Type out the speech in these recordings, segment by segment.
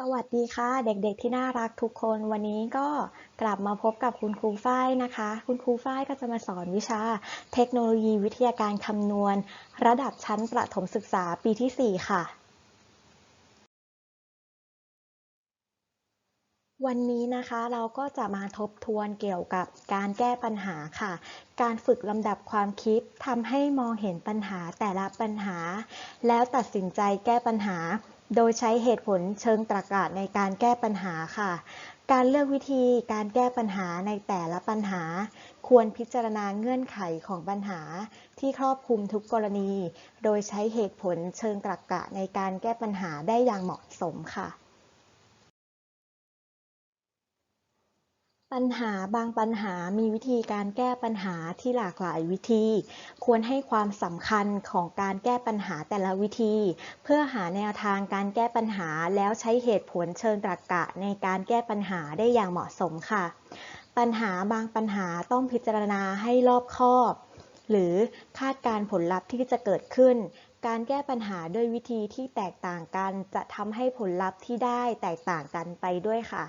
สวัสดีค่ะเด็กๆที่น่ารักทุกคนวันนี้ก็กลับมาพบกับคุณครูฝ้ายนะคะ คุณครูฝ้ายก็จะมาสอนวิชา เทคโนโลยีวิทยาการคำนวณ ระดับชั้นประถมศึกษาปีที่ 4 ค่ะ วันนี้นะคะเราก็จะมาทบทวนเกี่ยวกับการแก้ปัญหาค่ะ การฝึกลำดับความคิดทำให้มองเห็นปัญหาแต่ละปัญหา แล้วตัดสินใจแก้ปัญหา โดยใช้เหตุผลเชิงตรรกะในการแก้ปัญหาค่ะ การเลือกวิธีการแก้ปัญหาในแต่ละปัญหา ควรพิจารณาเงื่อนไขของปัญหา ที่ครอบคลุมทุกกรณี โดยใช้เหตุผลเชิงตรรกะในการแก้ปัญหาได้อย่างเหมาะสมค่ะ ปัญหาบางปัญหามีวิธีการแก้ปัญหาที่หลากหลายวิธี ควรให้ความสำคัญของการแก้ปัญหาแต่ละวิธี เพื่อหาแนวทางการแก้ปัญหาแล้วใช้เหตุผลเชิงตรรกะในการแก้ปัญหาได้อย่างเหมาะสมค่ะ ปัญหาบางปัญหาต้องพิจารณาให้รอบคอบ หรือคาดการผลลัพธ์ที่จะเกิดขึ้น การแก้ปัญหาด้วยวิธีที่แตกต่างกัน จะทำให้ผลลัพธ์ที่ได้แตกต่างกันไปด้วยค่ะ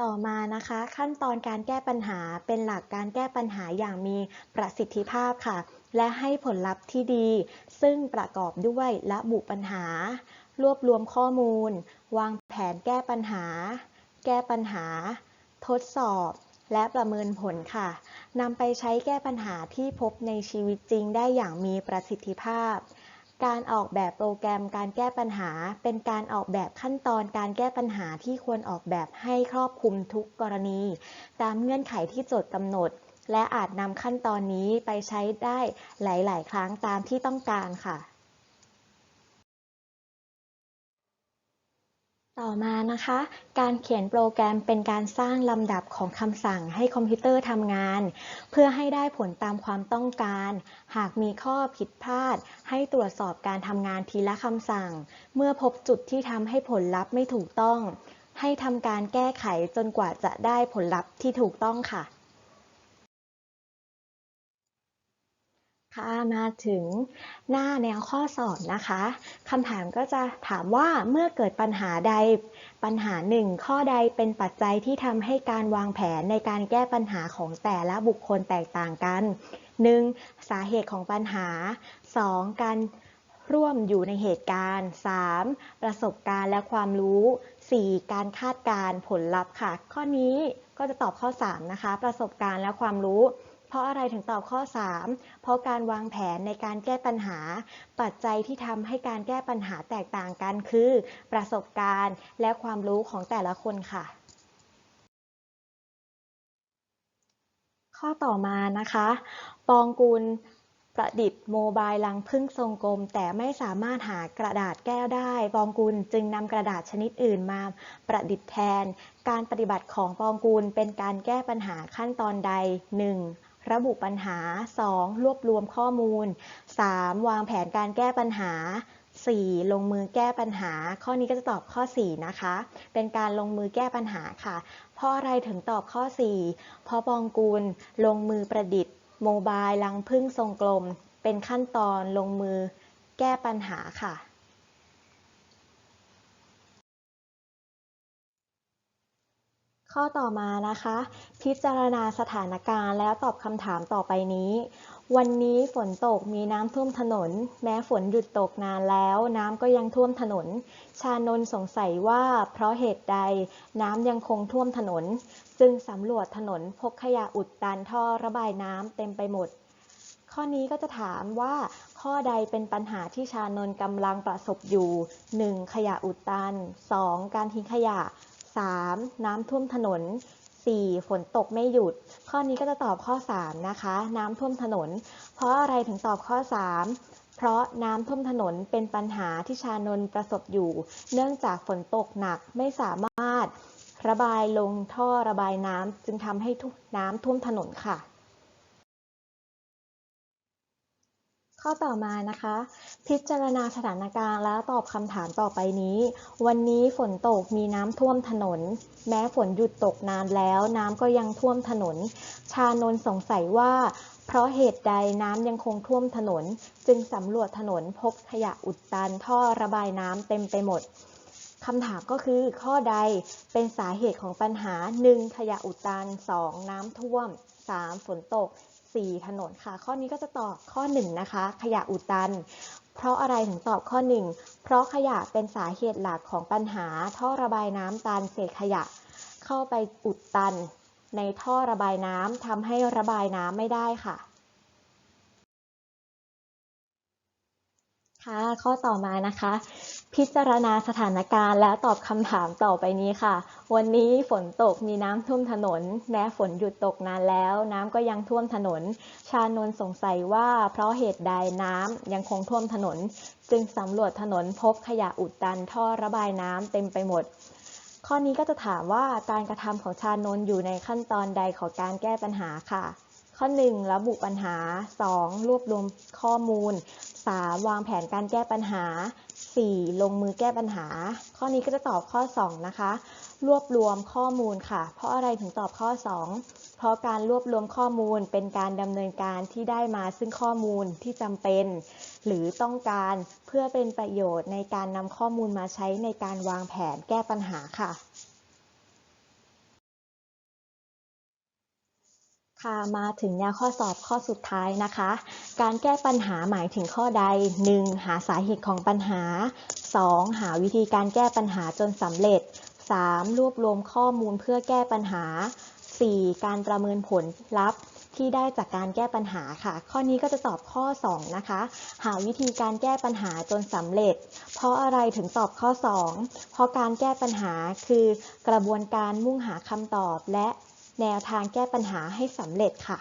ต่อมานะคะ ขั้นตอนการแก้ปัญหาเป็นหลักการแก้ปัญหาอย่างมีประสิทธิภาพค่ะ และให้ผลลัพธ์ที่ดี ซึ่งประกอบด้วยระบุปัญหา รวบรวมข้อมูล วางแผนแก้ปัญหา แก้ปัญหา ทดสอบ และประเมินผลค่ะนำไปใช้แก้ปัญหาที่พบในชีวิตจริงได้อย่างมีประสิทธิภาพ การออกแบบโปรแกรมการแก้ปัญหา เป็นการออกแบบขั้นตอนการแก้ปัญหาที่ควรออกแบบให้ครอบคลุมทุกกรณี ตามเงื่อนไขที่โจทย์กำหนด และอาจนำขั้นตอนนี้ไปใช้ได้หลาย ๆ ครั้งตามที่ต้องการค่ะ ต่อมานะคะ การเขียนโปรแกรมเป็นการสร้างลำดับของคำสั่งให้คอมพิวเตอร์ทำงาน เพื่อให้ได้ผลตามความต้องการ หากมีข้อผิดพลาด ให้ตรวจสอบการทำงานทีละคำสั่ง เมื่อพบจุดที่ทำให้ผลลัพธ์ไม่ถูกต้อง ให้ทำการแก้ไขจนกว่าจะได้ผลลัพธ์ที่ถูกต้องค่ะ ค่ะมาถึงหน้าแนวข้อสอบนะคะคำถามก็จะถามว่าเมื่อเกิดปัญหาใดปัญหาหนึ่งข้อใดเป็นปัจจัยที่ทำให้การวางแผนในการแก้ปัญหาของแต่ละบุคคลแตกต่างกัน 1. สาเหตุของปัญหา 2. การร่วมอยู่ในเหตุการณ์ 3. ประสบการณ์และความรู้ 4. การคาดการผลลัพธ์ค่ะ ข้อนี้ก็จะตอบข้อ 3 นะคะ ประสบการณ์และความรู้ เพราะอะไรถึงตอบข้อ 3 เพราะการวางแผนในการแก้ปัญหา ปัจจัยที่ทำให้การแก้ปัญหาแตกต่างกันคือ ประสบการณ์และความรู้ของแต่ละคนค่ะ ข้อต่อมานะคะ ปองกูลประดิษฐ์โมบายลังพึ่งทรงกลม แต่ไม่สามารถหากระดาษแก้วได้ปองกูลจึงนำกระดาษชนิดอื่นมาประดิษฐ์แทน การปฏิบัติของปองกูลเป็นการแก้ปัญหาขั้นตอนใด 1. ระบุปัญหา 2. รวบรวมข้อมูล 3. วางแผนการแก้ปัญหา 4. ลงมือแก้ปัญหา ข้อนี้ก็จะตอบข้อ 4 นะคะ เป็นการลงมือแก้ปัญหาค่ะ เพราะอะไรถึงตอบข้อ 4 เพราะปองกูลลงมือประดิษฐ์ โมบายลังพึ่งทรงกลม เป็นขั้นตอนลงมือแก้ปัญหาค่ะ ข้อต่อมานะคะ พิจารณาสถานการณ์แล้วตอบคำถามต่อไปนี้ วันนี้ฝนตกมีน้ำท่วมถนน แม้ฝนหยุดตกนานแล้ว น้ำก็ยังท่วมถนน ชานนสงสัยว่าเพราะเหตุใดน้ำยังคงท่วมถนน จึงสำรวจถนนพบขยะอุดตันท่อระบายน้ำเต็มไปหมด ข้อนี้ก็จะถามว่า ข้อใดเป็นปัญหาที่ชานนกำลังประสบอยู่ 1. ขยะอุดตัน 2. การทิ้งขยะ 3. น้ำท่วมถนน 4. ฝนตกไม่หยุด ข้อนี้ก็จะตอบข้อ 3 นะคะ น้ำท่วมถนน เพราะอะไรถึงตอบข้อ 3 เพราะน้ำท่วมถนนเป็นปัญหาที่ชานนประสบอยู่ เนื่องจากฝนตกหนักไม่สามารถระบายลงท่อระบายน้ำจึงทำให้น้ำท่วมถนนค่ะ ข้อต่อมานะคะ พิจารณาสถานการณ์แล้วตอบคำถามต่อไปนี้ วันนี้ฝนตกมีน้ำท่วมถนน แม้ฝนหยุดตกนานแล้ว น้ำก็ยังท่วมถนน ชานนสงสัยว่า เพราะเหตุใดน้ำยังคงท่วมถนน จึงสำรวจถนนพบขยะอุดตันท่อระบายน้ำเต็มไปหมดคำถามก็คือข้อใดเป็นสาเหตุของปัญหา 1. ขยะอุดตัน 2. น้ำท่วม 3. ฝนตก 4. ถนนค่ะ ข้อนี้ก็จะตอบข้อ 1 นะคะ ขยะอุดตัน เพราะอะไรถึงตอบข้อ 1 เพราะขยะเป็นสาเหตุหลักของปัญหา ท่อระบายน้ำตันเศษขยะ เข้าไปอุดตัน ในท่อระบายน้ำทำให้ระบายน้ำไม่ได้ค่ะ ค่ะ ข้อต่อมานะคะ พิจารณาสถานการณ์แล้วตอบคำถามต่อไปนี้ค่ะ วันนี้ฝนตกมีน้ำท่วมถนนแม้ฝนหยุดตกนานแล้ว น้ำก็ยังท่วมถนน ชานนสงสัยว่าเพราะเหตุใดน้ำยังคงท่วมถนน จึงสำรวจถนนพบขยะอุดตันท่อระบายน้ำเต็มไปหมด ข้อนี้ก็จะถามว่าการกระทำของชานนอยู่ในขั้นตอนใดของการแก้ปัญหาค่ะ ข้อ 1 ระบุปัญหา 2. รวบรวมข้อมูล 3. วางแผนการแก้ปัญหา 4. ลงมือแก้ปัญหา ข้อนี้ก็จะตอบข้อ 2 นะคะ รวบรวมข้อมูลค่ะ เพราะอะไรถึงตอบข้อ 2 เพราะการรวบรวมข้อมูลเป็นการดำเนินการที่ได้มาซึ่งข้อมูลที่จำเป็น หรือต้องการเพื่อเป็นประโยชน์ในการนำข้อมูลมาใช้ในการวางแผนแก้ปัญหาค่ะ ค่ะมาถึงแนวข้อสอบข้อสุดท้ายนะคะ การแก้ปัญหาหมายถึงข้อใด 1. หาสาเหตุของปัญหา 2. หาวิธีการแก้ปัญหาจนสำเร็จ 3. รวบรวมข้อมูลเพื่อแก้ปัญหา 4. การประเมินผลลัพธ์ที่ได้จากการแก้ปัญหาค่ะ ข้อนี้ก็จะตอบข้อ 2 นะคะ หาวิธีการแก้ปัญหาจนสำเร็จ เพราะอะไรถึงตอบข้อ 2 เพราะการแก้ปัญหาคือกระบวนการมุ่งหาคำตอบและ แนวทางแก้ปัญหาให้สำเร็จค่ะ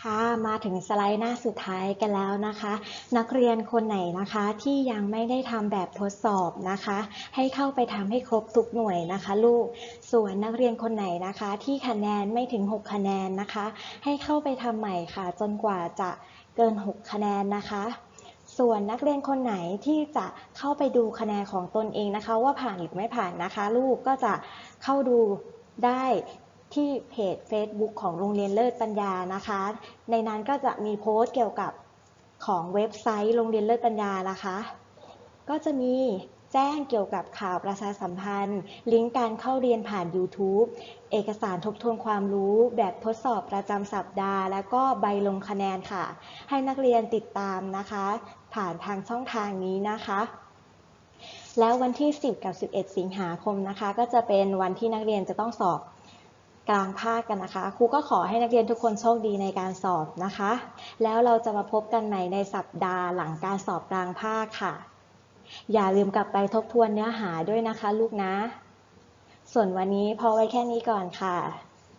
ค่ะมาถึงสไลด์หน้าสุดท้ายกันแล้วนะคะ นักเรียนคนไหนนะคะที่ยังไม่ได้ทำแบบทดสอบนะคะ ให้เข้าไปทำให้ครบทุกหน่วยนะคะ ลูกส่วนนักเรียนคนไหนนะคะ ที่คะแนนไม่ถึง 6 คะแนนนะคะ ให้เข้าไปทำใหม่ค่ะ จนกว่าจะเกิน 6 คะแนนนะคะ ส่วนนักเรียนคนไหนที่จะเข้าไปดูคะแนนของตนเองนะคะ ว่าผ่านหรือไม่ผ่านนะคะ ลูกก็จะเข้าดูได้ที่เพจ Facebook ของโรงเรียนเลิศปัญญานะคะ ในนั้นก็จะมีโพสต์เกี่ยวกับของเว็บไซต์โรงเรียนเลิศปัญญานะคะ ก็จะมีแจ้งเกี่ยวกับข่าวประชาสัมพันธ์ ลิงก์การเข้าเรียนผ่าน YouTube เอกสารทบทวนความรู้ แบบทดสอบประจำสัปดาห์ แล้วก็ใบลงคะแนนค่ะ ให้นักเรียนติดตามนะคะ ผ่านทางช่องทางนี้นะคะ แล้ววันที่ 10 กับ 11 สิงหาคมนะคะ ก็จะเป็นวันที่นักเรียนจะต้องสอบกลางภาคกันนะคะครูก็ขอให้นักเรียนทุกคนโชคดีในการสอบนะคะ แล้วเราจะมาพบกันใหม่ในสัปดาห์หลังการสอบกลางภาคค่ะ อย่าลืมกลับไปทบทวนเนื้อหาด้วยนะคะ ลูกนะ ส่วนวันนี้พอไว้แค่นี้ก่อนค่ะ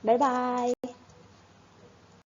บ๊ายบาย